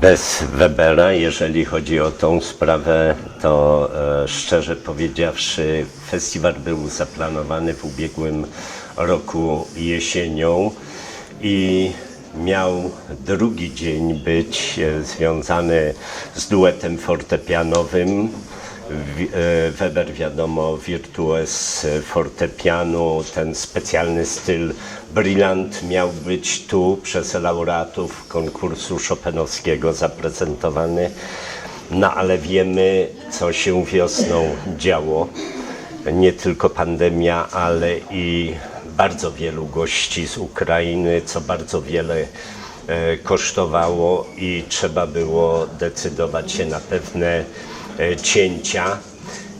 Bez Webera, jeżeli chodzi o tą sprawę, to e, szczerze powiedziawszy, festiwal był zaplanowany w ubiegłym roku jesienią i miał drugi dzień być e, związany z duetem fortepianowym. E, Weber, wiadomo, wirtuoz fortepianu, ten specjalny styl brillant miał być tu przez laureatów konkursu Chopinowskiego zaprezentowany. No ale wiemy, co się wiosną działo. Nie tylko pandemia, ale i bardzo wielu gości z Ukrainy, co bardzo wiele e, kosztowało i trzeba było decydować się na pewne e, cięcia,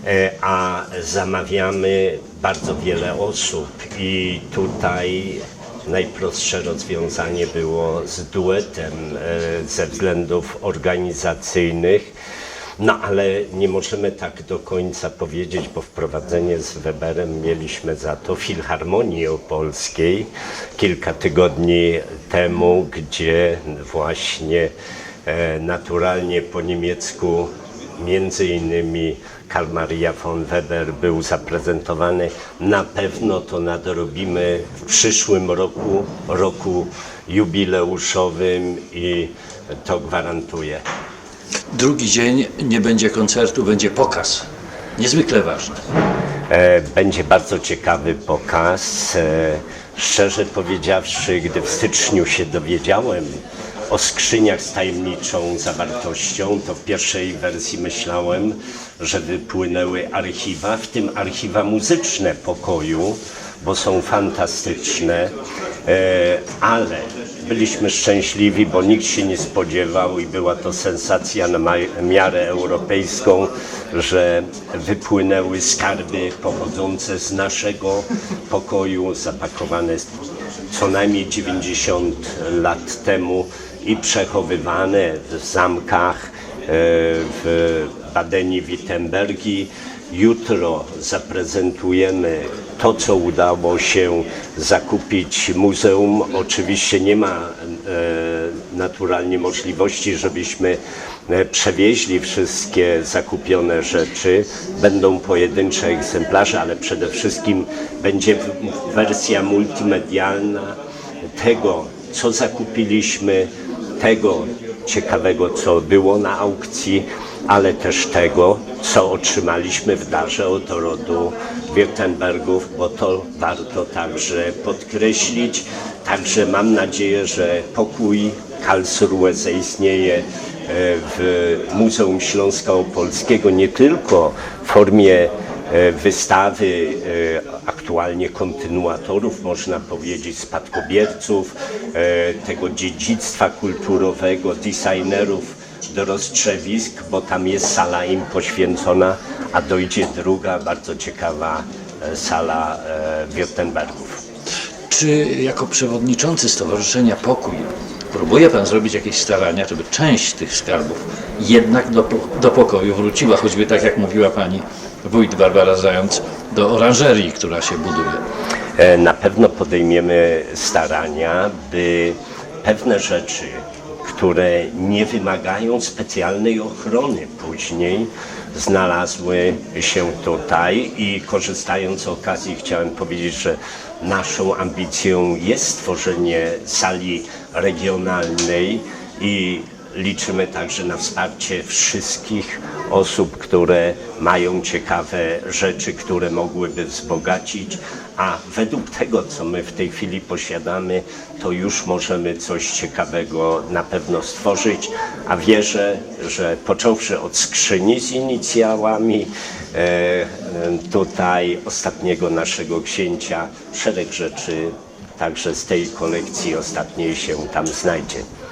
E, a zamawiamy bardzo wiele osób i tutaj najprostsze rozwiązanie było z duetem e, ze względów organizacyjnych. No ale nie możemy tak do końca powiedzieć, bo wprowadzenie z Weberem mieliśmy za to Filharmonii Opolskiej kilka tygodni temu, gdzie właśnie e, naturalnie po niemiecku między innymi Karl Maria von Weber był zaprezentowany. Na pewno to nadrobimy w przyszłym roku, roku jubileuszowym i to gwarantuję. Drugi dzień nie będzie koncertu, będzie pokaz. Niezwykle ważny. E, Będzie bardzo ciekawy pokaz. E, Szczerze powiedziawszy, gdy w styczniu się dowiedziałem o skrzyniach z tajemniczą zawartością, to w pierwszej wersji myślałem, że wypłynęły archiwa, w tym archiwa muzyczne pokoju, bo są fantastyczne, E, ale byliśmy szczęśliwi, bo nikt się nie spodziewał i była to sensacja na miarę europejską, że wypłynęły skarby pochodzące z naszego pokoju, zapakowane co najmniej 90 lat temu i przechowywane w zamkach e, w Badeni-Wittenbergi. Jutro zaprezentujemy to, co udało się zakupić muzeum. Oczywiście nie ma e, naturalnie możliwości, żebyśmy e, przewieźli wszystkie zakupione rzeczy. Będą pojedyncze egzemplarze, ale przede wszystkim będzie wersja multimedialna tego, co zakupiliśmy, tego ciekawego, co było na aukcji, ale też tego, co otrzymaliśmy w darze od rodu Wirtembergów, bo to warto także podkreślić. Także mam nadzieję, że pokój Karlsruhe zaistnieje e, w Muzeum Śląska Opolskiego nie tylko w formie e, wystawy e, aktualnie kontynuatorów, można powiedzieć, spadkobierców tego dziedzictwa kulturowego, designerów do roztrzewisk, bo tam jest sala im poświęcona, a dojdzie druga bardzo ciekawa sala Wirtembergów. Czy jako przewodniczący Stowarzyszenia Pokój próbuje Pan zrobić jakieś starania, żeby część tych skarbów jednak do, do pokoju wróciła, choćby tak jak mówiła Pani wójt Barbara Zając, do oranżerii, która się buduje? E, Na pewno podejmiemy starania, by pewne rzeczy, które nie wymagają specjalnej ochrony. Później, znalazły się tutaj i korzystając z okazji chciałem powiedzieć, że naszą ambicją jest stworzenie sali regionalnej i liczymy także na wsparcie wszystkich osób, które mają ciekawe rzeczy, które mogłyby wzbogacić, a według tego, co my w tej chwili posiadamy, to już możemy coś ciekawego na pewno stworzyć, a wierzę, że począwszy od skrzyni z inicjałami, e, tutaj ostatniego naszego księcia, szereg rzeczy także z tej kolekcji ostatniej się tam znajdzie.